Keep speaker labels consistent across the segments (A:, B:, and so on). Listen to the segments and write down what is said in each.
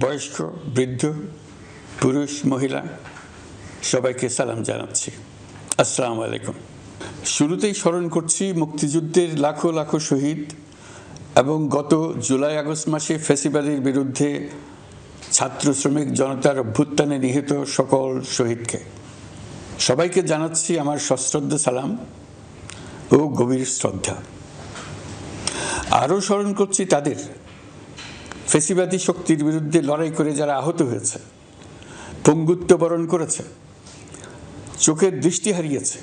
A: বয়স্ক, বৃদ্ধ, পুরুষ, মহিলা, সবাইকে সালাম জানাচ্ছি। আসসালামু আলাইকুম। শুরুতেই স্মরণ করছি মুক্তিযুদ্ধের লাখো লাখো শহীদ এবং গত জুলাই আগস্ট মাসে ফেসিবাদের বিরুদ্ধে ছাত্র শ্রমিক জনতার অভ্যুত্থানে নিহত সকল শহীদকে। সবাইকে জানাচ্ছি আমার সশ্রদ্ধ সালাম ও গভীর শ্রদ্ধা। আরও স্মরণ করছি তাদের ফেসিবাদী শক্তির বিরুদ্ধে লড়াই করে যারা আহত হয়েছে, পঙ্গুত্ব বরণ করেছে, চোখের দৃষ্টি হারিয়েছে,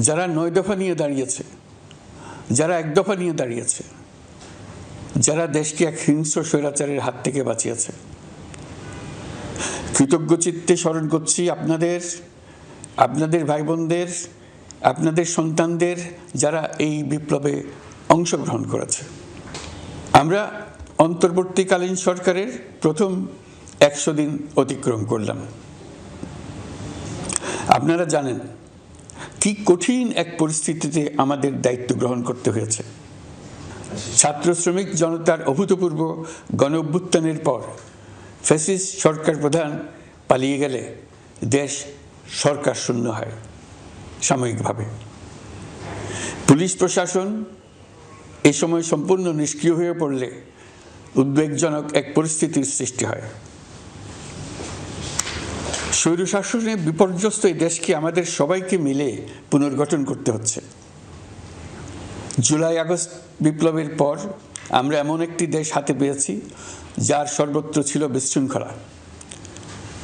A: যারা নয় দফা নিয়ে দাঁড়িয়েছে, যারা এক দফা নিয়ে দাঁড়িয়েছে, যারা দেশকে এক হিংস্র স্বৈরাচারের হাত থেকে বাঁচিয়েছে। কৃতজ্ঞ চিত্তে স্মরণ করছি আপনাদের আপনাদের ভাই বোনদের আপনাদের সন্তানদের যারা এই বিপ্লবে অংশগ্রহণ করেছে। আমরা অন্তর্বর্তীকালীন সরকারের প্রথম একশো দিন অতিক্রম করলাম। আপনারা জানেন কি কঠিন এক পরিস্থিতিতে আমাদের দায়িত্ব গ্রহণ করতে হয়েছে। ছাত্র শ্রমিক জনতার অভূতপূর্ব গণ অভ্যুত্থানের পর ফ্যাসিস সরকার প্রধান পালিয়ে গেলে দেশ সরকার শূন্য হয় সাময়িকভাবে। পুলিশ প্রশাসন এ সময় সম্পূর্ণ নিষ্ক্রিয় হয়ে পড়লে উদ্বেগজনক এক পরিস্থিতির সৃষ্টি হয়। স্বৈরশাসনে বিপর্যস্ত এই দেশকে আমাদের সবাইকে মিলে পুনর্গঠন করতে হচ্ছে। জুলাই আগস্ট বিপ্লবের পর আমরা এমন একটি দেশ হাতে পেয়েছি, যার সর্বত্র ছিল বিশৃঙ্খলা।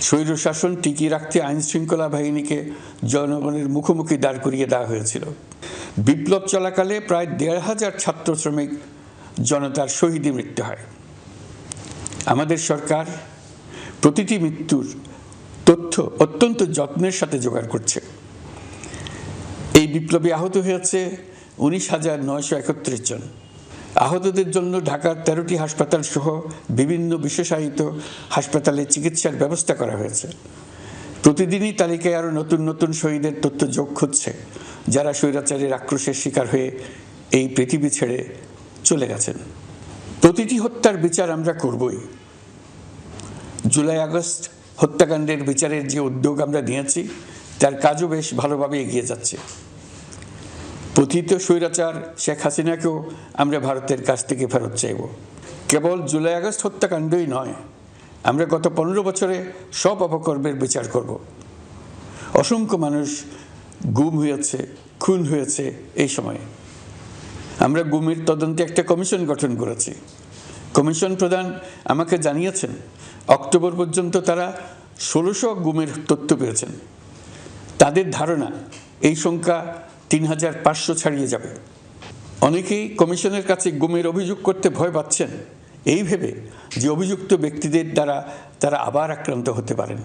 A: স্বৈরশাসন টিকিয়ে রাখতে আইন শৃঙ্খলা বাহিনীকে জনগণের মুখোমুখি দাঁড় করিয়ে দেওয়া হয়েছিল। বিপ্লব চলাকালে প্রায় দেড় হাজার ছাত্র শ্রমিক জনতার শহীদে মৃত্যু হয়। আমাদের সরকার প্রতিটি মৃত্যুর তথ্য অত্যন্ত যত্নের সাথে জোগাড় করছে। এই বিপ্লবে আহত হয়েছে উনিশ হাজার নয়শো একত্রিশ জন। আহতদের জন্য ঢাকার তেরোটি হাসপাতাল সহ বিভিন্ন বিশেষায়িত হাসপাতালে চিকিৎসার ব্যবস্থা করা হয়েছে। প্রতিদিনই তালিকায় আরও নতুন নতুন শহীদের তথ্য যোগ হচ্ছে, যারা স্বৈরাচারের আক্রোশের শিকার হয়ে এই পৃথিবী ছেড়ে চলে গেছেন। প্রতিটি হত্যার বিচার আমরা করবই। জুলাই আগস্ট হত্যাকাণ্ডের বিচারের যে উদ্যোগ আমরা নিয়েছি, তার কাজও বেশ ভালোভাবে এগিয়ে যাচ্ছে। পথিত স্বৈরাচার শেখ হাসিনাকেও আমরা ভারতের কাছ থেকে ফেরত চাইব। কেবল জুলাই আগস্ট হত্যাকাণ্ডই নয়, আমরা গত পনেরো বছরে সব অপকর্মের বিচার করব। অসংখ্য মানুষ গুম হয়েছে, খুন হয়েছে এই সময়ে। আমরা গুমের তদন্তে একটা কমিশন গঠন করেছি। কমিশন প্রধান আমাকে জানিয়েছেন, অক্টোবর পর্যন্ত তারা ষোলোশো গুমের তথ্য পেয়েছেন। তাদের ধারণা এই সংখ্যা তিন হাজার পাঁচশো ছাড়িয়ে যাবে। অনেকেই কমিশনের কাছে গুমের অভিযোগ করতে ভয় পাচ্ছেন। এই ভেবে যে অভিযুক্ত ব্যক্তিদের দ্বারা তারা আবার আক্রান্ত হতে পারেন,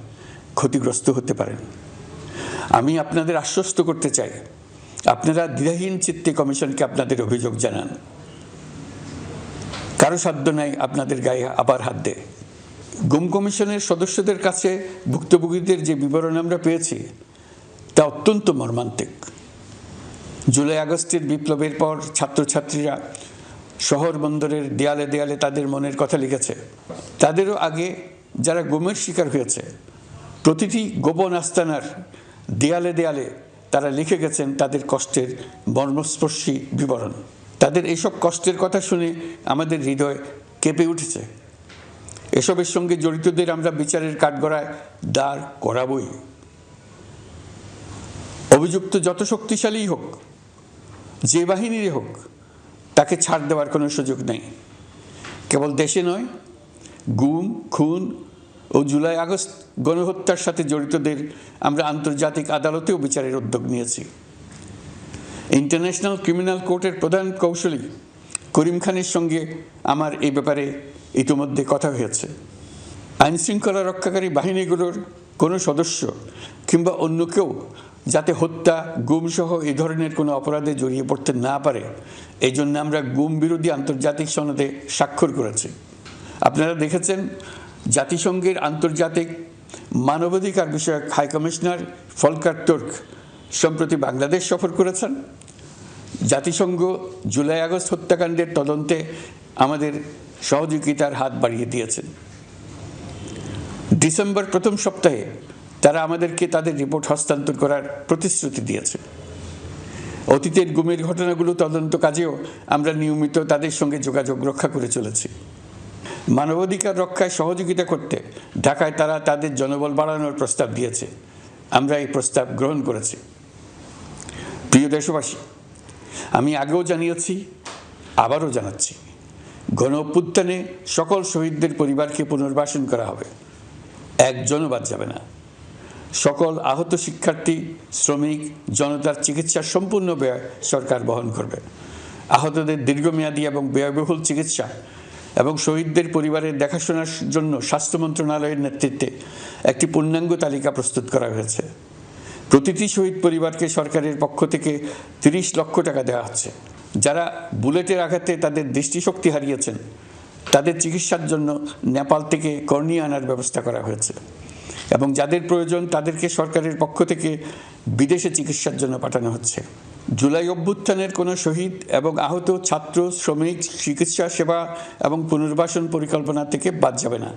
A: ক্ষতিগ্রস্ত হতে পারেন। আমি আপনাদের আশ্বস্ত করতে চাই আপনারা দ্বিধাহীন চিত্তে কমিশনকে আপনাদের অভিযোগ জানান। কারও সাধ্য নাই আপনাদের গায়ে আবার হাত দেয়। গুম কমিশনের সদস্যদের কাছে ভুক্তভোগীদের যে বিবরণ আমরা পেয়েছি, তা অত্যন্ত মর্মান্তিক। জুলাই আগস্টের বিপ্লবের পর ছাত্রছাত্রীরা শহর বন্দরের দেয়ালে দেয়ালে তাদের মনের কথা লিখেছে। তাদেরও আগে যারা গুমের শিকার হয়েছে, প্রতিটি গোপন আস্তানার দেয়ালে দেয়ালে তারা লিখে গেছেন তাদের কষ্টের মর্মস্পর্শী বিবরণ। তাদের এইসব কষ্টের কথা শুনে আমাদের হৃদয় কেঁপে উঠেছে। এসবের সঙ্গে জড়িতদের আমরা বিচারের কাঠগড়ায় দাঁড় করাবই। অভিযুক্ত যত শক্তিশালী হোক, যে বাহিনীরই হোক, তাকে ছাড় দেওয়ার কোনো সুযোগ নেই। কেবল দেশে নয়, গুম, খুন ও জুলাই আগস্ট গণহত্যার সাথে জড়িতদের আমরা আন্তর্জাতিক আদালতেও বিচারের উদ্যোগ নিয়েছি। ইন্টারন্যাশনাল ক্রিমিনাল কোর্টের প্রধান কৌশলী করিম খানের সঙ্গে আমার এই ব্যাপারে ইতিমধ্যে কথা হয়েছে। আইন শৃঙ্খলা রক্ষাকারী বাহিনীগুলোর কোনো সদস্য কিংবা অন্য কেউ যাতে হত্যা, গুমসহ এই ধরনের কোনো অপরাধে জড়িয়ে পড়তে না পারে এই জন্য আমরা গুম বিরোধী আন্তর্জাতিক সনদে স্বাক্ষর করেছি। আপনারা দেখেছেন জাতিসংঘের আন্তর্জাতিক মানবাধিকার বিষয়ক হাই কমিশনার ফলকার তুর্ক সম্প্রতি বাংলাদেশ সফর করেছেন। জাতিসংঘ জুলাই আগস্ট হত্যাকাণ্ডের তদন্তে আমাদের সহযোগিতার হাত বাড়িয়ে দিয়েছেন ডিসেম্বর প্রথম সপ্তাহে তারা আমাদেরকে তাদের রিপোর্ট হস্তান্তর করার প্রতিশ্রুতি দিয়েছে। অতীতের গুমের ঘটনাগুলো তদন্ত কাজেও আমরা নিয়মিত তাদের সঙ্গে যোগাযোগ রক্ষা করে চলেছি। মানবাধিকার রক্ষায় সহযোগিতা করতে ঢাকায় তারা তাদের জনবল বাড়ানোর প্রস্তাব দিয়েছে। আমরা এই প্রস্তাব গ্রহণ করেছি। প্রিয় দেশবাসী, আমি আগেও জানিয়েছি, আবারও জানাচ্ছি, গণ অভ্যুত্থানে সকল শহীদদের পরিবারকে পুনর্বাসন করা হবে। একজনও বাদ যাবে না। সকল আহত শিক্ষার্থী, শ্রমিক, জনতার চিকিৎসার সম্পূর্ণ ব্যয় সরকার বহন করবে। আহতদের দীর্ঘমেয়াদী এবং ব্যয়বহুল চিকিৎসা এবং শহীদদের পরিবারের দেখাশোনার জন্য স্বাস্থ্য মন্ত্রণালয়ের নেতৃত্বে একটি পূর্ণাঙ্গ তালিকা প্রস্তুত করা হয়েছে। প্রতিটি শহীদ পরিবারকে সরকারের পক্ষ থেকে তিরিশ লক্ষ টাকা দেওয়া হচ্ছে। যারা বুলেটের আঘাতে তাদের দৃষ্টিশক্তি হারিয়েছেন, তাদের চিকিৎসার জন্য নেপাল থেকে কর্নিয়া আনার ব্যবস্থা করা হয়েছে এবং যাদের প্রয়োজন তাদেরকে সরকারের পক্ষ থেকে বিদেশে চিকিৎসার জন্য পাঠানো হচ্ছে। জুলাই অভ্যুত্থানের কোনো শহীদ এবং আহত ছাত্র, শ্রমিক, চিকিৎসা সেবা এবং পুনর্বাসন পরিকল্পনা থেকে বাদ যাবে না।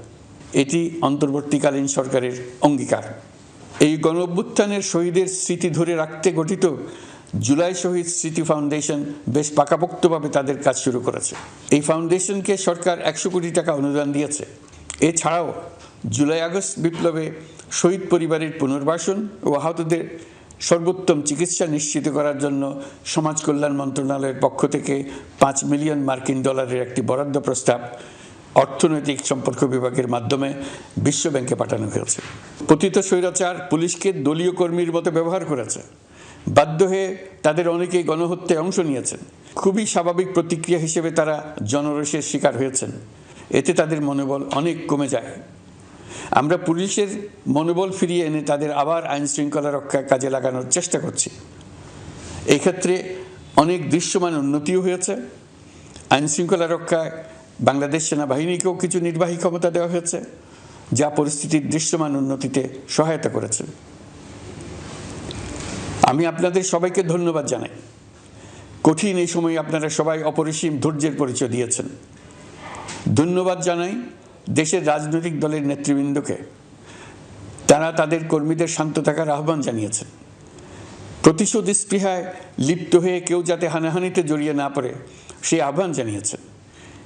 A: এটি অন্তর্বর্তীকালীন সরকারের অঙ্গীকার। এই গণ অভ্যুত্থানের শহীদের স্মৃতি ধরে রাখতে গঠিত জুলাই শহীদ স্মৃতি ফাউন্ডেশন বেশ পাকাপোক্তভাবে তাদের কাজ শুরু করেছে। এই ফাউন্ডেশনকে সরকার একশো কোটি টাকা অনুদান দিয়েছে। এছাড়াও জুলাই আগস্ট বিপ্লবে শহীদ পরিবারের পুনর্বাসন ও আহতদের সর্বোত্তম চিকিৎসা নিশ্চিত করার জন্য সমাজ কল্যাণ মন্ত্রণালয়ের পক্ষ থেকে পাঁচ মিলিয়ন মার্কিন ডলারের একটি বরাদ্দ প্রস্তাব অর্থনৈতিক সম্পর্ক বিভাগের মাধ্যমে বিশ্ব ব্যাংকে পাঠানো হয়েছে। পতিত স্বৈরাচার পুলিশকে দলীয় কর্মীর মতো ব্যবহার করেছে। বাধ্য হয়ে তাদের অনেকেই গণহত্যায় অংশ নিয়েছেন। খুবই স্বাভাবিক প্রতিক্রিয়া হিসেবে তারা জনরসের শিকার হয়েছেন। এতে তাদের মনোবল অনেক কমে যায়। আমরা পুলিশের মনোবল ফিরিয়ে এনে তাদের আবার আইন শৃঙ্খলা রক্ষায় কাজে লাগানোর চেষ্টা করছি। এক্ষেত্রে অনেক দৃশ্যমান উন্নতিও হয়েছে। আইন শৃঙ্খলা রক্ষায় বাংলাদেশ সেনাবাহিনীকেও কিছু নির্বাহী ক্ষমতা দেওয়া হয়েছে, যা পরিস্থিতির দৃশ্যমান উন্নতিতে সহায়তা করেছে। আমি আপনাদের সবাইকে ধন্যবাদ জানাই। কঠিন এই সময়ে আপনারা সবাই অপরিসীম ধৈর্যের পরিচয় দিয়েছেন। ধন্যবাদ জানাই। দেশের রাজনৈতিক দলের নেতৃবৃন্দকে তারা তাদের কর্মীদের শান্ত থাকার আহ্বান জানিয়েছেন প্রতিশোধ স্পৃহায় লিপ্ত হয়ে কেউ যাতে হানাহানিতে জড়িয়ে না পড়ে সেই আহ্বান জানিয়েছেন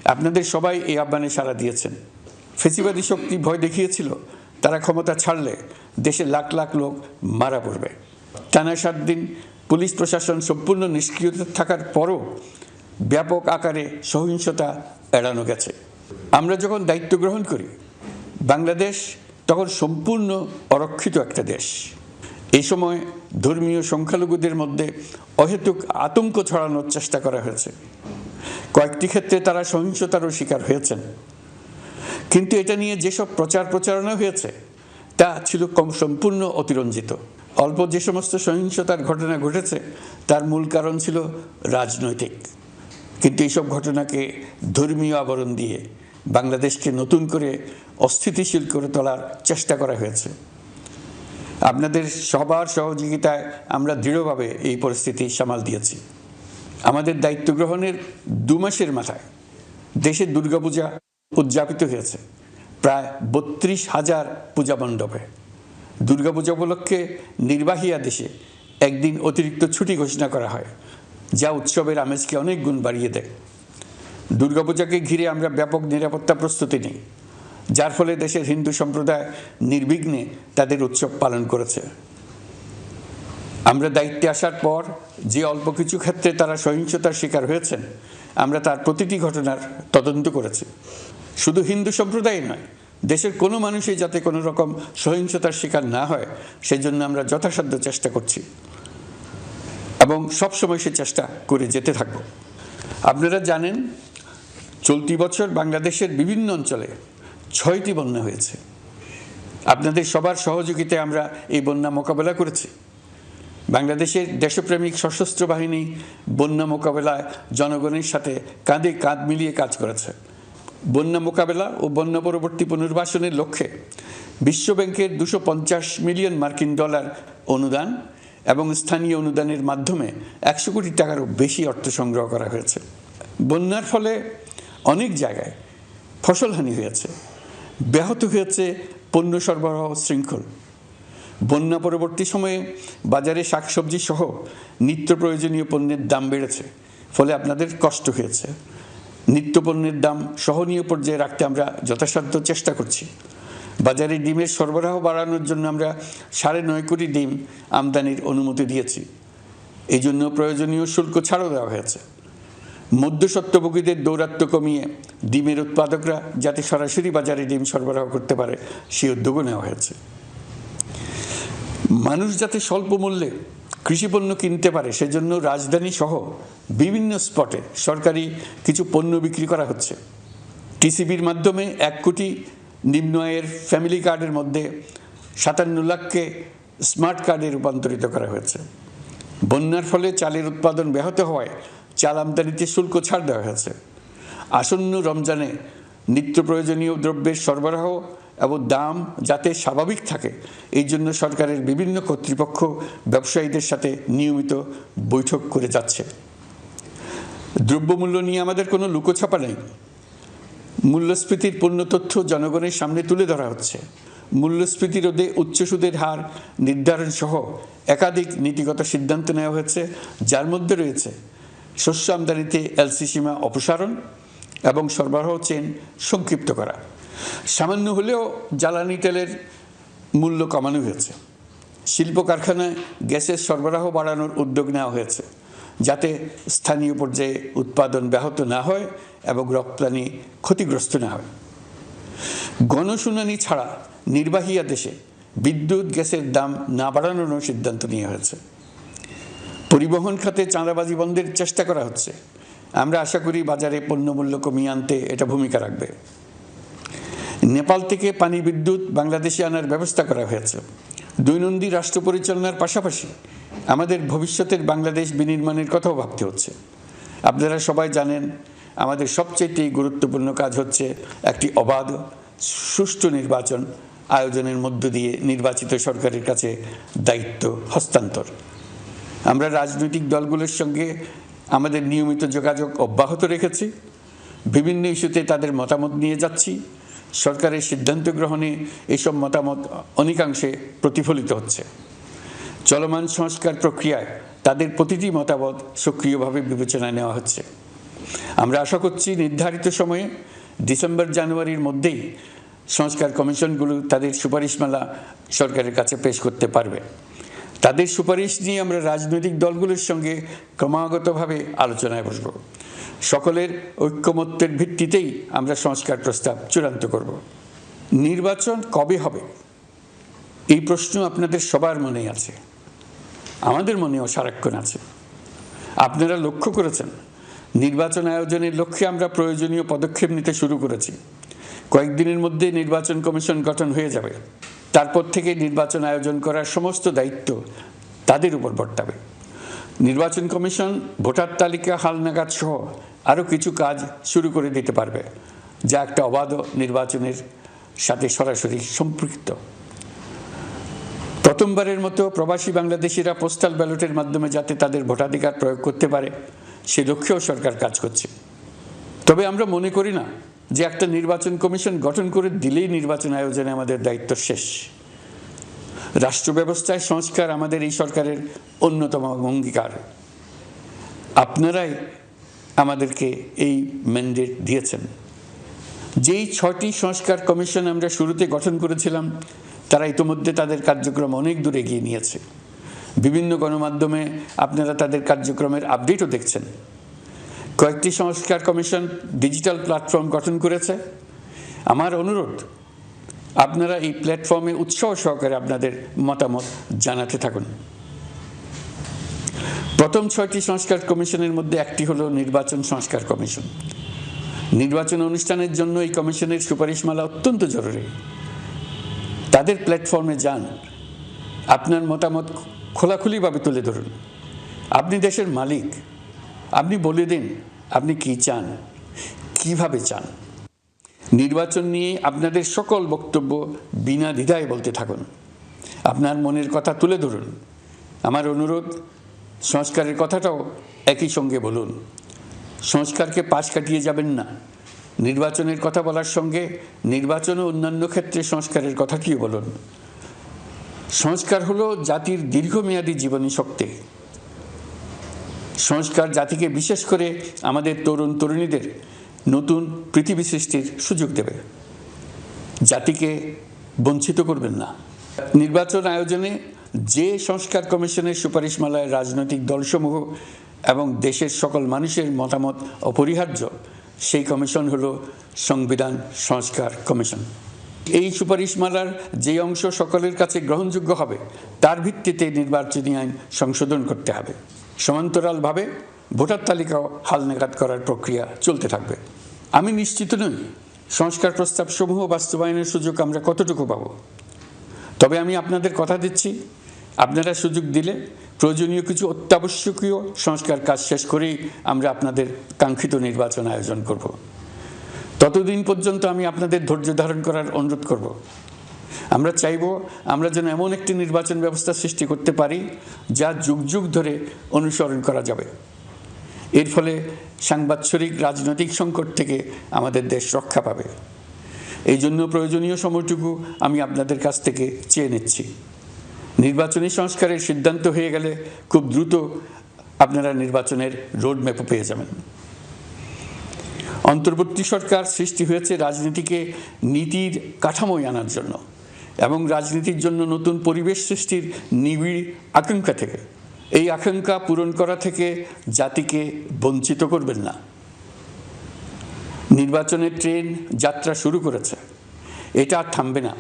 A: আপনাদের সবাই এই আহ্বানে সাড়া দিয়েছেন। ফেসিবাদী শক্তি ভয় দেখিয়েছিল, তারা ক্ষমতা ছাড়লে দেশে লাখ লাখ লোক মারা পড়বে। টানা সাত দিন পুলিশ প্রশাসন সম্পূর্ণ নিষ্ক্রিয়তা থাকার পরও ব্যাপক আকারে সহিংসতা এড়ানো গেছে। আমরা যখন দায়িত্ব গ্রহণ করি, বাংলাদেশ তখন সম্পূর্ণ অরক্ষিত একটা দেশ। এই সময় ধর্মীয় সংখ্যালঘুদের মধ্যে অহেতুক আতঙ্ক ছড়ানোর চেষ্টা করা হয়েছে। কয়েকটি ক্ষেত্রে তারা সহিংসতারও শিকার হয়েছেন। কিন্তু এটা নিয়ে যেসব প্রচার প্রচারণা হয়েছে, তা ছিল কম সম্পূর্ণ অতিরঞ্জিত। অল্প যে সমস্ত সহিংসতার ঘটনা ঘটেছে, তার মূল কারণ ছিল রাজনৈতিক। কিন্তু এইসব ঘটনাকে ধর্মীয় আবরণ দিয়ে বাংলাদেশকে নতুন করে অস্থিতিশীল করে তোলার চেষ্টা করা হয়েছে। আপনাদের সবার সহযোগিতায় আমরা দৃঢ়ভাবে এই পরিস্থিতি সামাল দিয়েছি। আমাদের দায়িত্ব গ্রহণের দু মাসের মাথায় দেশের দুর্গাপূজা উদযাপিত হয়েছে। প্রায় বত্রিশ হাজার পূজা মণ্ডপে। দুর্গাপূজা উপলক্ষে নির্বাহী আদেশে একদিন অতিরিক্ত ছুটি ঘোষণা করা হয়, যা উৎসবের আমেজকে অনেক গুণ বাড়িয়ে দেয়। দুর্গাপূজাকে ঘিরে আমরা ব্যাপক নিরাপত্তা প্রস্তুতি নিই, যার ফলে দেশের হিন্দু সম্প্রদায় নির্বিঘ্নে তাদের উৎসব পালন করেছে। আমরা দায়িত্বে আসার পর যে অল্প কিছু ক্ষেত্রে তারা সহিংসতার শিকার হয়েছেন, আমরা তার প্রতিটি ঘটনার তদন্ত করেছি। শুধু হিন্দু সম্প্রদায় নয়, দেশের কোনো মানুষই যাতে কোনো রকম সহিংসতার শিকার না হয় সেই জন্য আমরা যথাসাধ্য চেষ্টা করছি এবং সবসময় সে চেষ্টা করে যেতে থাকব। আপনারা জানেন চলতি বছর বাংলাদেশের বিভিন্ন অঞ্চলে ছয়টি বন্যা হয়েছে। আপনাদের সবার সহযোগিতায় আমরা এই বন্যা মোকাবেলা করেছি। বাংলাদেশের দেশপ্রেমিক সশস্ত্র বাহিনী বন্যা মোকাবেলায় জনগণের সাথে কাঁধে কাঁধ মিলিয়ে কাজ করেছে। বন্যা মোকাবেলা ও বন্যা পরবর্তী পুনর্বাসনের লক্ষ্যে বিশ্বব্যাংকের দুশো পঞ্চাশ মিলিয়ন মার্কিন ডলার অনুদান এবং স্থানীয় অনুদানের মাধ্যমে একশো কোটি টাকারও বেশি অর্থ সংগ্রহ করা হয়েছে। বন্যার ফলে অনেক জায়গায় ফসলহানি হয়েছে। ব্যাহত হয়েছে পণ্য সরবরাহ শৃঙ্খল। বন্যা পরবর্তী সময়ে বাজারে শাকসবজি সহ নিত্য প্রয়োজনীয় পণ্যের দাম বেড়েছে, ফলে আপনাদের কষ্ট হয়েছে। নিত্য পণ্যের দাম সহনীয় পর্যায়ে রাখতে আমরা যথাসাধ্য চেষ্টা করছি। বাজারে ডিমের সরবরাহ বাড়ানোর জন্য আমরা সাড়ে নয় কোটি ডিম আমদানির অনুমতি দিয়েছি। এই জন্য প্রয়োজনীয় শুল্ক ছাড়ও দেওয়া হয়েছে। মধ্যস্বত্বভোগীদের দৌরাত্ম্য কমিয়ে ডিমের উৎপাদকরা যাতে সরাসরি বাজারে ডিম সরবরাহ করতে পারে সেই উদ্যোগও নেওয়া হয়েছে। মানুষ যাতে স্বল্প মূল্যে কৃষিপণ্য কিনতে পারে, সেজন্য রাজধানী সহ বিভিন্ন স্পটে সরকারি কিছু পণ্য বিক্রি করা হচ্ছে। টিসিবির মাধ্যমে এক কোটি নিম্ন আয়ের ফ্যামিলি কার্ডের মধ্যে সাতান্ন লাখকে স্মার্ট কার্ডে রূপান্তরিত করা হয়েছে। বন্যার ফলে চালের উৎপাদন ব্যাহত হওয়ায় চাল আমদানিতে শুল্ক ছাড় দেওয়া হয়েছে। আসন্ন রমজানে নিত্য প্রয়োজনীয় দ্রব্যের সরবরাহ এবং দাম যাতে স্বাভাবিক থাকে, এই জন্য সরকারের বিভিন্ন কর্তৃপক্ষ ব্যবসায়ীদের সাথে নিয়মিত বৈঠক করে যাচ্ছে। দ্রব্যমূল্য নিয়ে আমাদের কোনো লুকোছাপা নেই। মূল্যস্ফীতির পূর্ণ তথ্য জনগণের সামনে তুলে ধরা হচ্ছে। মূল্যস্ফীতি রোধে উচ্চ সুদের হার নির্ধারণ সহ একাধিক নীতিগত সিদ্ধান্ত নেওয়া হয়েছে, যার মধ্যে রয়েছে শস্য আমদানিতে এলসি সীমা অপসারণ এবং সরবরাহ চেন সংক্ষিপ্ত করা। সামান্য হলেও জ্বালানি তেলের মূল্য কমানো হয়েছে। শিল্প কারখানায় গ্যাসের সরবরাহ বাড়ানোর উদ্যোগ নেওয়া হয়েছে, যাতে স্থানীয় পর্যায়ে উৎপাদন ব্যাহত না হয় এবং রপ্তানি ক্ষতিগ্রস্ত না হয়। গণশুনানি ছাড়া নির্বাহী আদেশে বিদ্যুৎ গ্যাসের দাম না বাড়ানোরও সিদ্ধান্ত নেওয়া হয়েছে। পরিবহন খাতে চাঁদাবাজি বন্ধের চেষ্টা করা হচ্ছে। আমরা আশা করি বাজারে পণ্যমূল্য কমিয়ে আনতে এটা ভূমিকা রাখবে। নেপাল থেকে পানি বিদ্যুৎ বাংলাদেশে আনার ব্যবস্থা করা হয়েছে। দৈনন্দিন রাষ্ট্র পরিচালনার পাশাপাশি আমাদের ভবিষ্যতের বাংলাদেশ বিনির্মাণের কথাও ভাবতে হচ্ছে। আপনারা সবাই জানেন, আমাদের সবচেয়ে গুরুত্বপূর্ণ কাজ হচ্ছে একটি অবাধ, সুষ্ঠু নির্বাচন আয়োজনের মধ্য দিয়ে নির্বাচিত সরকারের কাছে দায়িত্ব হস্তান্তর। আমরা রাজনৈতিক দলগুলোর সঙ্গে আমাদের নিয়মিত যোগাযোগ অব্যাহত রেখেছি। বিভিন্ন ইস্যুতে তাদের মতামত নিয়ে যাচ্ছি। সরকারের সিদ্ধান্ত গ্রহণে এসব মতামত অনেকাংশে প্রতিফলিত হচ্ছে। চলমান সংস্কার প্রক্রিয়ায় তাদের প্রতিটি মতামত সক্রিয়ভাবে বিবেচনায় নেওয়া হচ্ছে। আমরা আশা করছি নির্ধারিত সময়ে ডিসেম্বর, জানুয়ারির মধ্যেই সংস্কার কমিশনগুলো তাদের সুপারিশমালা সরকারের কাছে পেশ করতে পারবে। তাদের সুপারিশ নিয়ে আমরা রাজনৈতিক দলগুলোর সঙ্গে ক্রমাগতভাবে আলোচনায় বসব। সকলের ঐক্যমত্যের ভিত্তিতেই আমরা সংস্কার প্রস্তাব চূড়ান্ত করব। নির্বাচন কবে হবে? এই প্রশ্ন আপনাদের সবার মনেই আছে। আমাদের মনেও সারাক্ষণ আছে। আপনারা লক্ষ্য করেছেন, নির্বাচন আয়োজনের লক্ষ্যে আমরা প্রয়োজনীয় পদক্ষেপ নিতে শুরু করেছি। কয়েকদিনের মধ্যে নির্বাচন কমিশন গঠন হয়ে যাবে। তারপর থেকে নির্বাচন আয়োজন করার সমস্ত দায়িত্ব তাদের উপর বর্তাবে। নির্বাচন কমিশন, ভোটার তালিকা হালনাগাদ সহ আরও কিছু কাজ শুরু করে দিতে পারবে, যা একটা অবাধ নির্বাচনের সাথে সরাসরি সম্পৃক্ত। প্রথমবারের মতো প্রবাসী বাংলাদেশিরা পোস্টাল ব্যালটের মাধ্যমে যাতে তাদের ভোটাধিকার প্রয়োগ করতে পারে, সে লক্ষ্যেও সরকার কাজ করছে। তবে আমরা মনে করি না যে একটা নির্বাচন কমিশন গঠন করে দিলেই নির্বাচন আয়োজনে আমাদের দায়িত্ব শেষ। রাষ্ট্র ব্যবস্থায় সংস্কার আমাদের এই সরকারের অন্যতম অঙ্গীকার। আপনারাই আমাদেরকে এই ম্যান্ডেট দিয়েছেন। যেই ছটি সংস্কার কমিশন আমরা শুরুতে গঠন করেছিলাম, তারা ইতোমধ্যে তাদের কার্যক্রম অনেক দূর এগিয়ে নিয়েছে। বিভিন্ন গণমাধ্যমে আপনারা তাদের কার্যক্রমের আপডেটও দেখছেন। কয়েকটি সংস্কার কমিশন ডিজিটাল প্ল্যাটফর্ম গঠন করেছে। আমার অনুরোধ, আপনারা এই প্ল্যাটফর্মে উৎসাহ সহকারে আপনাদের মতামত জানাতে থাকুন। প্রথম ছয়টি সংস্কার কমিশনের মধ্যে একটি হলো নির্বাচন সংস্কার কমিশন। নির্বাচন অনুষ্ঠানের জন্য এই কমিশনের সুপারিশমালা অত্যন্ত জরুরি। তাদের প্ল্যাটফর্মে যান। আপনার মতামত খোলাখুলিভাবে তুলে ধরুন। আপনি দেশের মালিক। আপনি বলে দিন, আপনি কি চান? কীভাবে চান? নির্বাচন নিয়ে আপনাদের সকল বক্তব্য বিনা দ্বিধায় বলতে থাকুন। আপনার মনের কথা তুলে ধরুন। আমার অনুরোধ, সংস্কারের কথাটাও একই সঙ্গে বলুন। সংস্কারকে পাশ কাটিয়ে যাবেন না। নির্বাচনের কথা বলার সঙ্গে নির্বাচন ও অন্যান্য ক্ষেত্রে সংস্কারের কথাটিও বলুন? সংস্কার হলো জাতির দীর্ঘমেয়াদী জীবনী শক্তি। সংস্কার জাতিকে বিশেষ করে আমাদের তরুণ তরুণীদের নতুন পৃথিবী সৃষ্টির সুযোগ দেবে। জাতিকে বঞ্চিত করবেন না। নির্বাচন আয়োজনে যে সংস্কার কমিশনের সুপারিশমালায় রাজনৈতিক দলসমূহ এবং দেশের সকল মানুষের মতামত অপরিহার্য, সেই কমিশন হলো সংবিধান সংস্কার কমিশন। এই সুপারিশমালার যে অংশ সকলের কাছে গ্রহণযোগ্য হবে, তার ভিত্তিতে নির্বাচনী আইন সংশোধন করতে হবে। সমান্তরালভাবে ভোটার তালিকাও হালনাগাদ করার প্রক্রিয়া চলতে থাকবে। আমি নিশ্চিত নই সংস্কার প্রস্তাবসমূহ বাস্তবায়নের সুযোগ আমরা কতটুকু পাব। তবে আমি আপনাদের কথা দিচ্ছি, আপনারা সুযোগ দিলে প্রয়োজনীয় কিছু অত্যাবশ্যকীয় সংস্কার কাজ শেষ করেই আমরা আপনাদের কাঙ্ক্ষিত নির্বাচন আয়োজন করব। ততদিন পর্যন্ত আমি আপনাদের ধৈর্য ধারণ করার অনুরোধ করব। আমরা চাইব আমরা যেন এমন একটি নির্বাচন ব্যবস্থা সৃষ্টি করতে পারি যা যুগ যুগ ধরে অনুসরণ করা যাবে। এর ফলে সাংবাৎসরিক রাজনৈতিক সংকট থেকে আমাদের দেশ রক্ষা পাবে। এই জন্য প্রয়োজনীয় সময়টুকু আমি আপনাদের কাছ থেকে চেয়ে নিচ্ছি। নির্বাচনী সংস্কারের সিদ্ধান্ত হয়ে গেলে খুব দ্রুত আপনারা নির্বাচনের রোড ম্যাপও পেয়ে যাবেন। অন্তর্বর্তী সরকার সৃষ্টি হয়েছে রাজনীতিকে নীতির কাঠামোয় আনার জন্য। এবং রাজনীতির জন্য নতুন পরিবেশ সৃষ্টির নিবিড় আকাঙ্ক্ষা থেকে, এই আকাঙ্ক্ষা পূরণ করা থেকে জাতিকে বঞ্চিত করবেন না। নির্বাচনের ট্রেন যাত্রা শুরু করেছে, এটা আর থামবে না।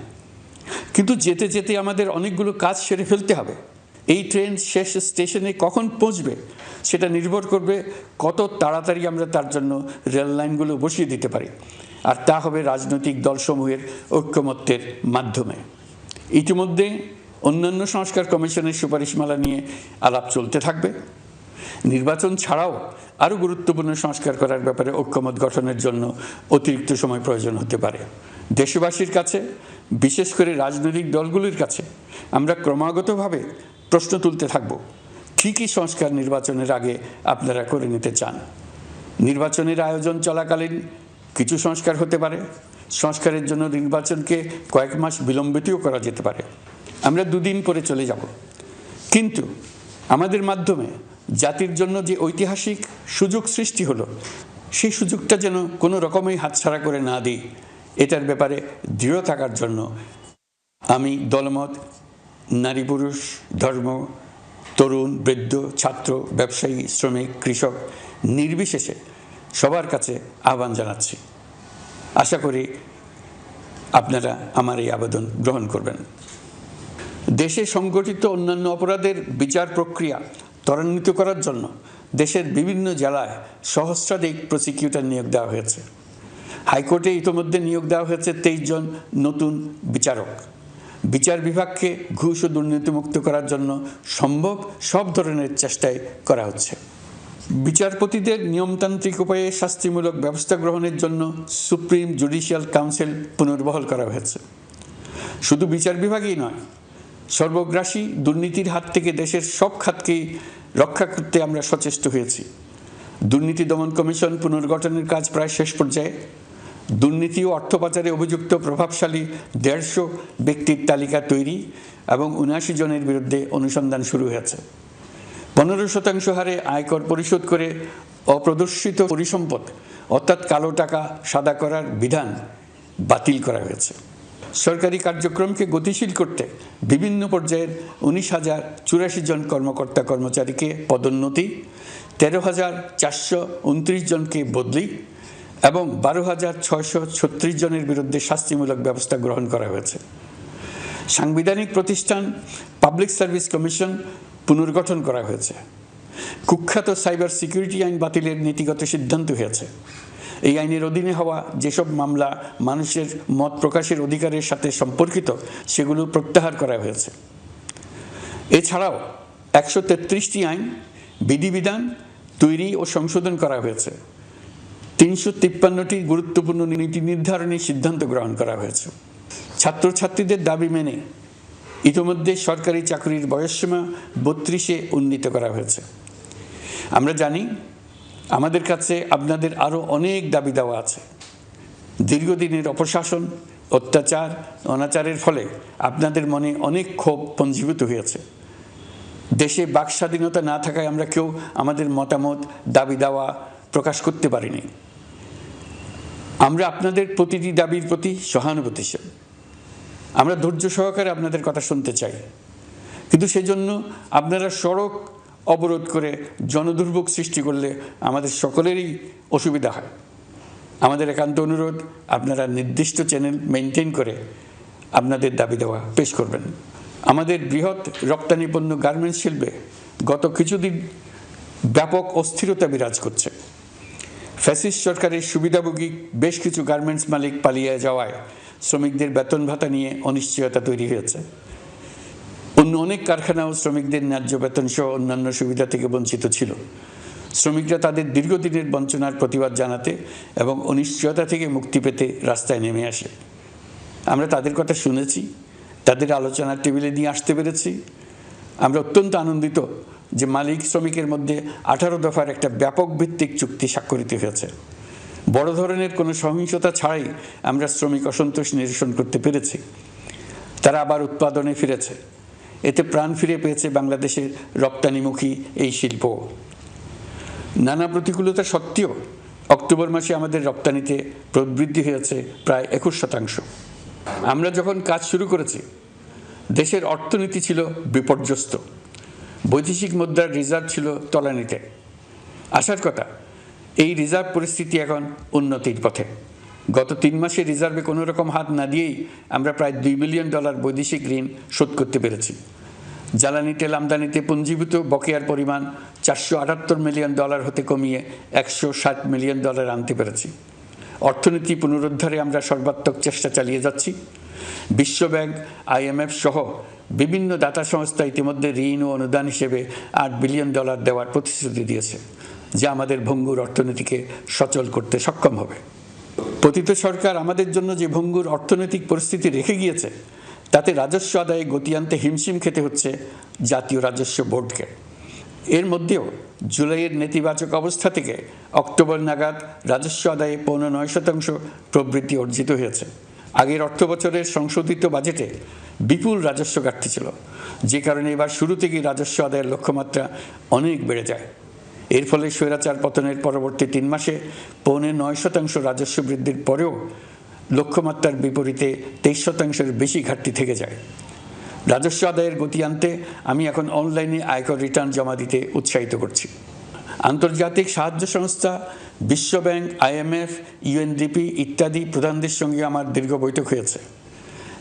A: কিন্তু যেতে যেতে আমাদের অনেকগুলো কাজ সেরে ফেলতে হবে। এই ট্রেন শেষ স্টেশনে কখন পৌঁছবে, সেটা নির্ভর করবে কত তাড়াতাড়ি আমরা তার জন্য রেল লাইনগুলো বসিয়ে দিতে পারি। আর তা হবে রাজনৈতিক দলসমূহের ঐক্যমত্যের মাধ্যমে। ইতিমধ্যে অন্যান্য সংস্কার কমিশনের সুপারিশমালা নিয়ে আলাপ চলতে থাকবে। নির্বাচন ছাড়াও আরও গুরুত্বপূর্ণ সংস্কার করার ব্যাপারে ঐক্যমত গঠনের জন্য অতিরিক্ত সময় প্রয়োজন হতে পারে। দেশবাসীর কাছে, বিশেষ করে রাজনৈতিক দলগুলির কাছে, আমরা ক্রমাগতভাবে প্রশ্ন তুলতে থাকব, কী কী সংস্কার নির্বাচনের আগে আপনারা করে নিতে চান? নির্বাচনের আয়োজন চলাকালীন কিছু সংস্কার হতে পারে। সংস্কারের জন্য নির্বাচনকে কয়েক মাস বিলম্বিতও করা যেতে পারে। আমরা দুদিন পরে চলে যাব। কিন্তু আমাদের মাধ্যমে জাতির জন্য যে ঐতিহাসিক সুযোগ সৃষ্টি হলো, সেই সুযোগটা যেন কোনো রকমই হাতছাড়া করে না দিই, এটার ব্যাপারে দৃঢ় থাকার জন্য আমি দলমত, নারী পুরুষ, ধর্ম, তরুণ, বৃদ্ধ, ছাত্র, ব্যবসায়ী, শ্রমিক, কৃষক নির্বিশেষে সবার কাছে আহ্বান জানাচ্ছি। আশা করি আপনারা আমার এই আবেদন গ্রহণ করবেন। দেশে সংগঠিত অন্যান্য অপরাধের বিচার প্রক্রিয়া ত্বরান্বিত করার জন্য দেশের বিভিন্ন জেলায় সহস্রাধিক প্রসিকিউটর নিয়োগ দেওয়া হয়েছে। হাইকোর্টে ইতোমধ্যে নিয়োগ দেওয়া হয়েছে তেইশ জন নতুন বিচারক। বিচার বিভাগকে ঘুষ ও দুর্নীতিমুক্ত করার জন্য সম্ভব সব ধরনের চেষ্টাই করা হচ্ছে। বিচারপতিদের নিয়মতান্ত্রিক উপায়ে শাস্তিমূলক ব্যবস্থা গ্রহণের জন্য সুপ্রিম জুডিশিয়াল কাউন্সিল পুনর্বহাল করা হয়েছে। শুধু বিচার বিভাগই নয়, সর্বগ্রাসী দুর্নীতির হাত থেকে দেশের সব খাতকেই রক্ষা করতে আমরা সচেষ্ট হয়েছি। দুর্নীতি দমন কমিশন পুনর্গঠনের কাজ প্রায় শেষ পর্যায়ে। দুর্নীতি ও অর্থ পাচারে অভিযুক্ত প্রভাবশালী দেড়শো ব্যক্তির তালিকা তৈরি এবং উনআশি জনের বিরুদ্ধে অনুসন্ধান শুরু হয়েছে। পনেরো শতাংশ হারে আয়কর পরিশোধ করে অপ্রদর্শিত পরিসম্পদ, অর্থাৎ কালো টাকা সাদা করার বিধান বাতিল করা হয়েছে। সরকারি কার্যক্রমকে গতিশীল করতে বিভিন্ন পর্যায়ের উনিশ হাজার চুরাশি জন কর্মকর্তা কর্মচারীকে পদোন্নতি, তেরো হাজার চারশো উনত্রিশ জনকে বদলি এবং বারো হাজার ছয়শো ছত্রিশ জনের বিরুদ্ধে শাস্তিমূলক ব্যবস্থা গ্রহণ করা হয়েছে। সাংবিধানিক প্রতিষ্ঠান পাবলিক সার্ভিস কমিশন পুনর্গঠন করা হয়েছে। কুখ্যাত সাইবার সিকিউরিটি আইন বাতিলের নীতিগত সিদ্ধান্ত হয়েছে। এই আইনের অধীনে হওয়া যেসব মামলা মানুষের মত প্রকাশের অধিকারের সাথে সম্পর্কিত, সেগুলো প্রত্যাহার করা হয়েছে। এছাড়াও একশো তেত্রিশটি আইন বিধিবিধান তৈরি ও সংশোধন করা হয়েছে। তিনশো তিপ্পান্নটি গুরুত্বপূর্ণ নীতি নির্ধারণী সিদ্ধান্ত গ্রহণ করা হয়েছে। ছাত্রছাত্রীদের দাবি মেনে ইতিমধ্যে সরকারি চাকরির বয়সসীমা বত্রিশে উন্নীত করা হয়েছে। আমরা জানি, আমাদের কাছে আপনাদের আরও অনেক দাবি দেওয়া আছে। দীর্ঘদিনের অপশাসন, অত্যাচার, অনাচারের ফলে আপনাদের মনে অনেক ক্ষোভ পঞ্জীভূত হয়েছে। দেশে বাক স্বাধীনতা না থাকায় আমরা কেউ আমাদের মতামত, দাবি দাওয়া প্রকাশ করতে পারিনি। আমরা আপনাদের প্রতিটি দাবির প্রতি সহানুভূতিশীল। আমরা ধৈর্য সহকারে আপনাদের কথা শুনতে চাই। কিন্তু সেজন্য আপনারা সড়ক অবরোধ করে জনদুর্ভোগ সৃষ্টি করলে আমাদের সকলেরই অসুবিধা হয়। আমাদের একান্ত অনুরোধ, আপনারা নির্দিষ্ট চ্যানেল মেনটেন করে আপনাদের দাবি দেওয়া পেশ করবেন। আমাদের বৃহৎ রপ্তানি পণ্য গার্মেন্টস শিল্পে গত কিছুদিন ব্যাপক অস্থিরতা বিরাজ করছে। ফ্যাসিস্ট সরকারের সুবিধাভোগী বেশ কিছু গার্মেন্টস মালিক পালিয়ে যাওয়ায় শ্রমিকদের বেতন ভাতা নিয়ে অনিশ্চয়তা তৈরি হয়েছে। অন্য অনেক কারখানাও শ্রমিকদের ন্যায্য বেতন সহ অন্যান্য সুবিধা থেকে বঞ্চিত ছিল। শ্রমিকরা তাদের দীর্ঘদিনের বঞ্চনার প্রতিবাদ জানাতে এবং অনিশ্চয়তা থেকে মুক্তি পেতে রাস্তায় নেমে আসে। আমরা তাদের কথা শুনেছি, তাদের আলোচনার টেবিলে নিয়ে আসতে পেরেছি। আমরা অত্যন্ত আনন্দিত যে মালিক শ্রমিকের মধ্যে আঠারো দফার একটা ব্যাপক ভিত্তিক চুক্তি স্বাক্ষরিত হয়েছে। বড় ধরনের কোনো সহিংসতা ছাড়াই আমরা শ্রমিক অসন্তোষ নিরসন করতে পেরেছি। তারা আবার উৎপাদনে ফিরেছে। এতে প্রাণ ফিরে পেয়েছে বাংলাদেশের রপ্তানিমুখী এই শিল্প। নানা প্রতিকূলতা সত্ত্বেও অক্টোবর মাসে আমাদের রপ্তানিতে প্রবৃদ্ধি হয়েছে প্রায় একুশ শতাংশ। আমরা যখন কাজ শুরু করেছি, দেশের অর্থনীতি ছিল বিপর্যস্ত। বৈদেশিক মুদ্রার রিজার্ভ ছিল তলানিতে। আসার কথা এই রিজার্ভ পরিস্থিতি এখন উন্নতির পথে। গত তিন মাসে রিজার্ভে কোনো রকম হাত না দিয়েই আমরা প্রায় দুই বিলিয়ন ডলার বৈদেশিক ঋণ শোধ করতে পেরেছি। জ্বালানি তেল আমদানিতে পুঞ্জীভূত বকেয়ার পরিমাণ চারশো আটাত্তর মিলিয়ন ডলার হতে কমিয়ে একশো ষাট মিলিয়ন ডলার আনতে পেরেছি। অর্থনীতি পুনরুদ্ধারে আমরা সর্বাত্মক চেষ্টা চালিয়ে যাচ্ছি। বিশ্বব্যাংক আইএমএফ সহ বিভিন্ন দাতা সংস্থা ইতিমধ্যে ঋণ ও অনুদান হিসেবে আট বিলিয়ন ডলার দেওয়ার প্রতিশ্রুতি দিয়েছে। যা আমাদের ভঙ্গুর অর্থনীতিকে সচল করতে সক্ষম হবে। পতিত সরকার আমাদের জন্য যে ভঙ্গুর অর্থনৈতিক পরিস্থিতি রেখে গিয়েছে, তাতে রাজস্ব আদায়ে গতি আনতে হিমশিম খেতে হচ্ছে জাতীয় রাজস্ব বোর্ডকে। এর মধ্যেও জুলাইয়ের নেতিবাচক অবস্থা থেকে অক্টোবর নাগাদ রাজস্ব আদায়ে পৌনে নয় শতাংশ প্রবৃদ্ধি অর্জিত হয়েছে। আগের অর্থ বছরের সংশোধিত বাজেটে বিপুল রাজস্ব ঘাটতি ছিল। যে কারণে এবার শুরু থেকেই রাজস্ব আদায়ের লক্ষ্যমাত্রা অনেক বেড়ে যায়। এর ফলে স্বৈরাচার পতনের পরবর্তী তিন মাসে পৌনে নয় শতাংশ রাজস্ব বৃদ্ধির পরেও লক্ষ্যমাত্রার বিপরীতে তেইশ শতাংশের বেশি ঘাটতি থেকে যায়। রাজস্ব আদায়ের গতি আনতে আমি এখন অনলাইনে আয়কর রিটার্ন জমা দিতে উৎসাহিত করছি। আন্তর্জাতিক সাহায্য সংস্থা বিশ্বব্যাংক আইএমএফ ইউএনডিপি ইত্যাদি প্রধানদের সঙ্গে আমার দীর্ঘ বৈঠক হয়েছে।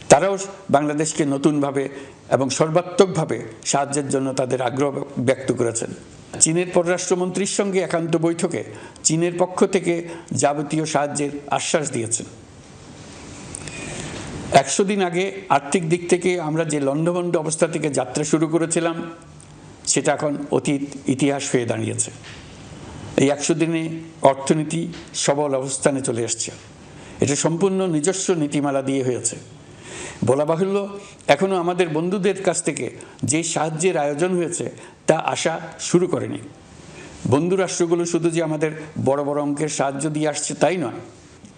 A: তারাও বাংলাদেশকে নতুনভাবে এবং সর্বাত্মকভাবে সাহায্যের জন্য তাদের আগ্রহ ব্যক্ত করেছেন। চীনের পররাষ্ট্রমন্ত্রীর সঙ্গে একান্ত বৈঠকে চীনের পক্ষ থেকে যাবতীয় সাহায্যের আশ্বাস দিয়েছেন। একশো দিন আগে আর্থিক দিক থেকে আমরা যে লণ্ডভণ্ড অবস্থা থেকে যাত্রা শুরু করেছিলাম, সেটা এখন অতীত ইতিহাস হয়ে দাঁড়িয়েছে। এই একশো দিনে অর্থনীতি সবল অবস্থানে চলে আসছে এটা সম্পূর্ণ নিজস্ব নীতিমালা দিয়ে হয়েছে। বলা বাহুল্য এখনও আমাদের বন্ধুদের কাছ থেকে যে সাহায্যের আয়োজন হয়েছে তা আসা শুরু করেনি। বন্ধু রাষ্ট্রগুলো শুধু যে আমাদের বড় বড় অঙ্কের সাহায্য দিয়ে আসছে তাই নয়।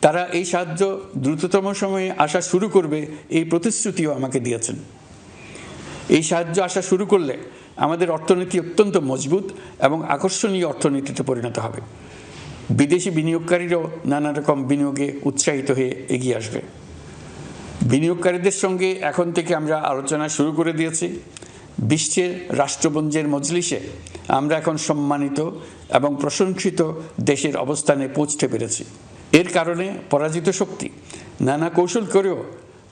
A: তারা এই সাহায্য দ্রুততম সময়ে আসা শুরু করবে এই প্রতিশ্রুতিও আমাকে দিয়েছেন। এই সাহায্য আসা শুরু করলে আমাদের অর্থনীতি অত্যন্ত মজবুত এবং আকর্ষণীয় অর্থনীতিতে পরিণত হবে। বিদেশি বিনিয়োগকারীরাও নানা রকম বিনিয়োগে উৎসাহিত হয়ে এগিয়ে আসবে। বিনিয়োগকারীদের সঙ্গে এখন থেকে আমরা আলোচনা শুরু করে দিয়েছি। বিশ্বের রাষ্ট্রপুঞ্জের মজলিসে আমরা এখন সম্মানিত এবং প্রশংসিত দেশের অবস্থানে পৌঁছতে পেরেছি। এর কারণে পরাজিত শক্তি নানা কৌশল করেও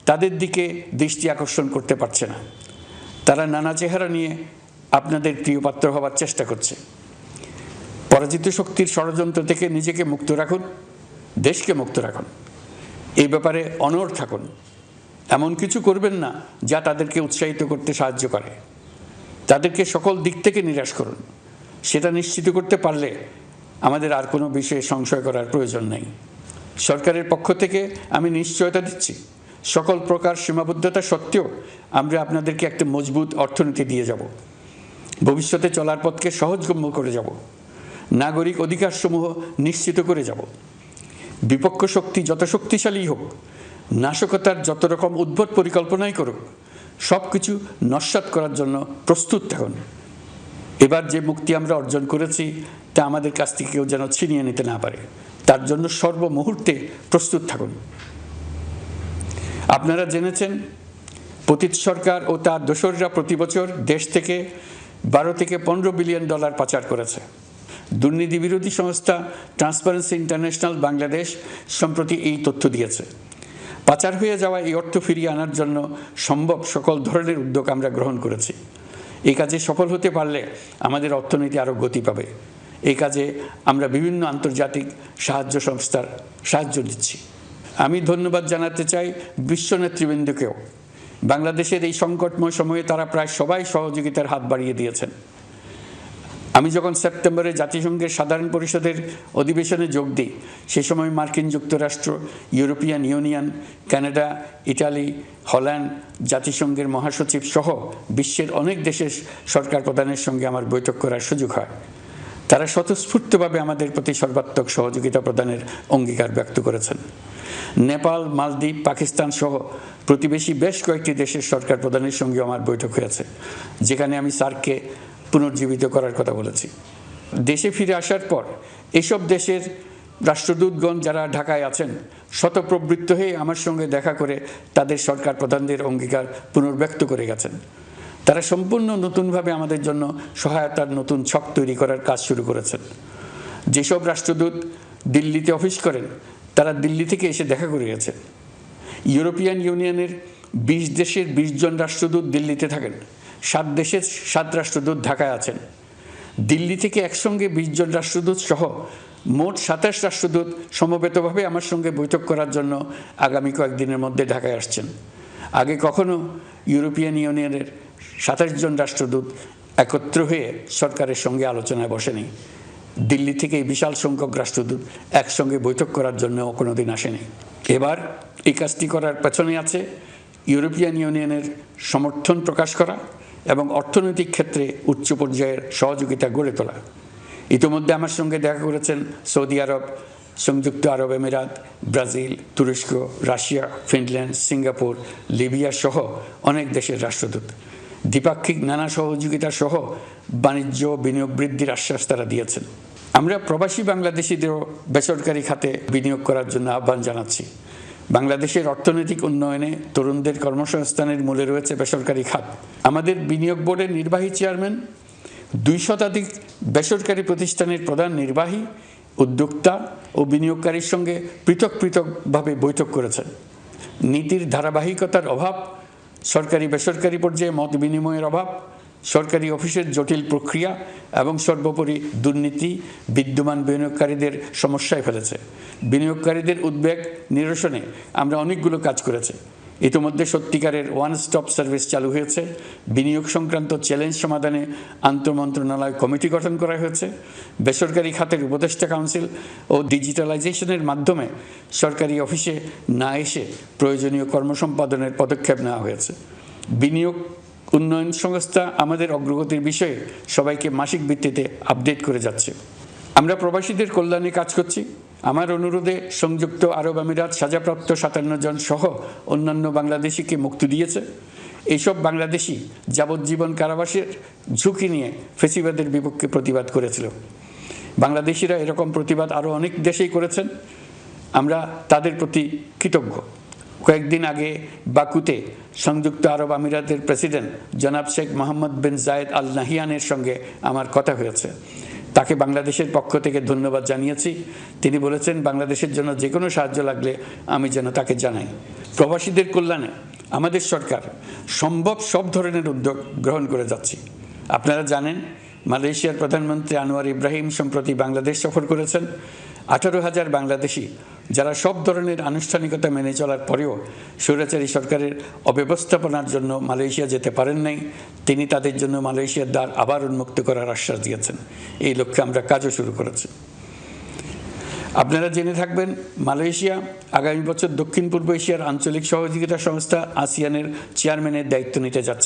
A: তাদের দিকে দৃষ্টি আকর্ষণ করতে পারছে না। তারা নানা চেহারা নিয়ে আপনাদের প্রিয়পাত্র হবার চেষ্টা করছে। পরাজিত শক্তির ষড়যন্ত্র থেকে নিজেকে মুক্ত রাখুন, দেশকে মুক্ত রাখুন। এই ব্যাপারে অনড় থাকুন। এমন কিছু করবেন না যা তাদেরকে উৎসাহিত করতে সাহায্য করে। তাদেরকে সকল দিক থেকে নিরাশ করুন। সেটা নিশ্চিত করতে পারলে আমাদের আর কোনো বিষয়ে সংশয় করার প্রয়োজন নেই। সরকারের পক্ষ থেকে আমি নিশ্চয়তা দিচ্ছি। সকল প্রকার সীমাবদ্ধতা সত্ত্বেও আমরা আপনাদেরকে একটা মজবুত অর্থনীতি দিয়ে যাব। ভবিষ্যতে চলার পথকে সহজগম্য করে যাব। নাগরিক অধিকারসমূহ নিশ্চিত করে যাব। বিপক্ষ শক্তি যত শক্তিশালী হোক, নাশকতার যত রকম উদ্ভট পরিকল্পনাই করুক সব কিছু নস্বাত করার জন্য প্রস্তুত থাকুন। এবার যে মুক্তি আমরা অর্জন করেছি, তা আমাদের কাছ থেকে কেউ যেন ছিনিয়ে নিতে না পারে। তার জন্য সর্বমুহূর্তে প্রস্তুত থাকুন। আপনারা জেনেছেন, পতিত সরকার ও তার দোসররা প্রতি বছর দেশ থেকে বারো থেকে পনেরো বিলিয়ন ডলার পাচার করেছে। দুর্নীতি বিরোধী সংস্থা ট্রান্সপারেন্সি ইন্টারন্যাশনাল বাংলাদেশ সম্প্রতি এই তথ্য দিয়েছে। পাচার হয়ে যাওয়া এই অর্থ ফিরিয়ে আনার জন্য সম্ভব সকল ধরনের উদ্যোগ আমরা গ্রহণ করেছি। এই কাজে সফল হতে পারলে আমাদের অর্থনীতি আরও গতি পাবে। এই কাজে আমরা বিভিন্ন আন্তর্জাতিক সাহায্য সংস্থার সাহায্য দিচ্ছি আমি ধন্যবাদ জানাতে চাই বিশ্ব নেতৃবৃন্দকেও। বাংলাদেশের এই সংকটময় সময়ে তারা প্রায় সবাই সহযোগিতার হাত বাড়িয়ে দিয়েছেন। আমি যখন সেপ্টেম্বরে জাতিসংঘের সাধারণ পরিষদের অধিবেশনে যোগ দিই, সে সময় মার্কিন যুক্তরাষ্ট্র, European Union, Canada, Italy, Holland, জাতিসংঘের মহাসচিব সহ বিশ্বের অনেক দেশের সরকার প্রধানের সঙ্গে আমার বৈঠক করার সুযোগ হয়। তারা স্বতঃস্ফূর্তভাবে আমাদের প্রতি সর্বাত্মক সহযোগিতা প্রদানের অঙ্গীকার ব্যক্ত করেছেন। নেপাল, মালদ্বীপ, পাকিস্তান সহ প্রতিবেশী বেশ কয়েকটি দেশের সরকার প্রধানের সঙ্গে আমার বৈঠক হয়েছে, যেখানে আমি সার্ককে পুনর্জীবিত করার কথা বলেছি। দেশে ফিরে আসার পর এসব দেশের রাষ্ট্রদূতগণ যারা ঢাকায় আছেন, শতপ্রবৃত্ত হয়ে আমার সঙ্গে দেখা করে তাদের সরকার প্রধানদের অঙ্গীকার পুনর্ব্যক্ত করে গেছেন। তারা সম্পূর্ণ নতুনভাবে আমাদের জন্য সহায়তার নতুন ছক তৈরি করার কাজ শুরু করেছেন। যেসব রাষ্ট্রদূত দিল্লিতে অফিস করেন, তারা দিল্লি থেকে এসে দেখা করে গেছেন। ইউরোপিয়ান ইউনিয়নের বিশ দেশের বিশ জন রাষ্ট্রদূত দিল্লিতে থাকেন। সাত দেশের সাত রাষ্ট্রদূত ঢাকায় আছেন। দিল্লি থেকে একসঙ্গে বিশ জন রাষ্ট্রদূত সহ মোট সাতাশ রাষ্ট্রদূত সমবেতভাবে আমার সঙ্গে বৈঠক করার জন্য আগামী কয়েকদিনের মধ্যে ঢাকায় আসছেন। আগে কখনো ইউরোপিয়ান ইউনিয়নের সাতাশ জন রাষ্ট্রদূত একত্র হয়ে সরকারের সঙ্গে আলোচনায় বসেনি। দিল্লি থেকে বিশাল সংখ্যক রাষ্ট্রদূত একসঙ্গে বৈঠক করার জন্য কোনোদিন আসেনি। এবার এই কাজটি করার পেছনে আছে ইউরোপিয়ান ইউনিয়নের সমর্থন প্রকাশ করা এবং অর্থনৈতিক ক্ষেত্রে উচ্চ পর্যায়ের সহযোগিতা গড়ে তোলা। ইতিমধ্যে আমার সঙ্গে দেখা করেছেন সৌদি আরব, সংযুক্ত আরব আমিরাত, ব্রাজিল, তুরস্ক, রাশিয়া, ফিনল্যান্ড, সিঙ্গাপুর, লিবিয়া সহ অনেক দেশের রাষ্ট্রদূত। দ্বিপাক্ষিক নানা সহযোগিতা সহ বাণিজ্য, বিনিয়োগ বৃদ্ধির আশ্বাস তারা দিয়েছেন। আমরা প্রবাসী বাংলাদেশিদেরও বেসরকারি খাতে বিনিয়োগ করার জন্য আহ্বান জানাচ্ছি। বাংলাদেশের অর্থনৈতিক উন্নয়নে তরুণদের কর্মসংস্থানের মূলে রয়েছে বেসরকারি খাত। আমাদের বিনিয়োগ বোর্ডের নির্বাহী চেয়ারম্যান, দুই শতাধিক বেসরকারি প্রতিষ্ঠানের প্রধান নির্বাহী, উদ্যোক্তা ও বিনিয়োগকারীর সঙ্গে পৃথক পৃথকভাবে বৈঠক করেছেন। নীতির ধারাবাহিকতার অভাব সরকারি বেসরকারি পর্যায়ে মত বিনিময়ের অভাব সরকারি অফিসের জটিল প্রক্রিয়া এবং সর্বোপরি দুর্নীতি বিদ্যমান বিনিয়োগকারীদের সমস্যায় ফেলেছে। বিনিয়োগকারীদের উদ্বেগ নিরসনে আমরা অনেকগুলো কাজ করেছি। ইতিমধ্যে সত্যিকারের ওয়ান স্টপ সার্ভিস চালু হয়েছে। বিনিয়োগ সংক্রান্ত চ্যালেঞ্জ সমাধানে আন্তঃমন্ত্রণালয় কমিটি গঠন করা হয়েছে। বেসরকারি খাতের উপদেষ্টা কাউন্সিল ও ডিজিটালাইজেশনের মাধ্যমে সরকারি অফিসে না এসে প্রয়োজনীয় কর্মসম্পাদনের পদক্ষেপ নেওয়া হয়েছে। বিনিয়োগ উন্নয়ন সংস্থা আমাদের অগ্রগতির বিষয়ে সবাইকে মাসিক ভিত্তিতে আপডেট করে যাচ্ছে। আমরা প্রবাসীদের কল্যাণে কাজ করছি। আমার অনুরোধে সংযুক্ত আরব আমিরাত সাজাপ্রাপ্ত সাতান্ন জন সহ অন্যান্য বাংলাদেশিকে মুক্তি দিয়েছে। এইসব বাংলাদেশি যাবজ্জীবন কারাবাসের ঝুঁকি নিয়ে ফেসিবাদের বিপক্ষে প্রতিবাদ করেছিল। বাংলাদেশিরা এরকম প্রতিবাদ আরও অনেক দেশেই করেছেন। আমরা তাদের প্রতি কৃতজ্ঞ। কয়েকদিন আগে বাকুতে সংযুক্ত আরব আমিরাতের প্রেসিডেন্ট জনাব শেখ মোহাম্মদ বিন জায়েদ আল নাহিয়ানের সঙ্গে আমার কথা হয়েছে। তাকে বাংলাদেশের পক্ষ থেকে ধন্যবাদ জানিয়েছি। তিনি বলেছেন, বাংলাদেশের জন্য যে কোনো সাহায্য লাগলে আমি যেন তাকে জানাই। প্রবাসীদের কল্যাণে আমাদের সরকার সম্ভব সব ধরনের উদ্যোগ গ্রহণ করে যাচ্ছি। আপনারা জানেন, মালয়েশিয়ার প্রধানমন্ত্রী আনোয়ার ইব্রাহিম সম্প্রতি বাংলাদেশ সফর করেছেন। আঠারো হাজার বাংলাদেশি যারা সব ধরনের আনুষ্ঠানিকতা মেনে চলার পরেও স্বৈরাচারী সরকারের অব্যবস্থাপনার জন্য মালয়েশিয়া যেতে পারেন নাই, তিনি তাদের জন্য মালয়েশিয়ার দ্বার আবার উন্মুক্ত করার আশ্বাস দিয়েছেন। এই লক্ষ্যে আমরা কাজও শুরু করেছি। আপনারা জেনে থাকবেন, মালয়েশিয়া আগামী বছর দক্ষিণ পূর্ব এশিয়ার আঞ্চলিক সহযোগিতা সংস্থা আসিয়ানের চেয়ারম্যানের দায়িত্ব নিতে যাচ্ছে।